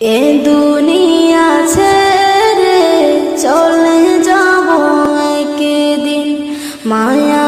এ দুনিয়া ছেড়ে চলে যাব একদিন। মায়া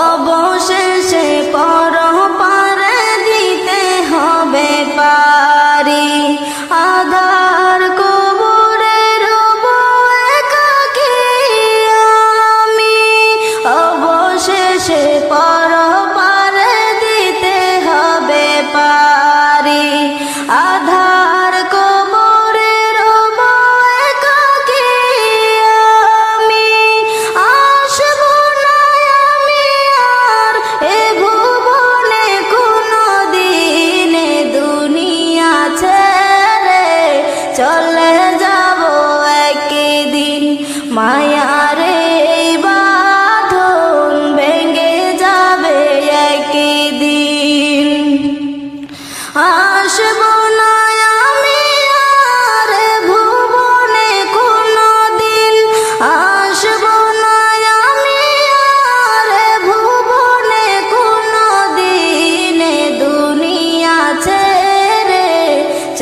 অবশেষে পর পারে দিতে হবে পারি।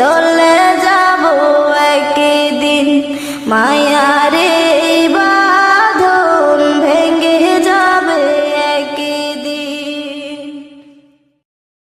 চলে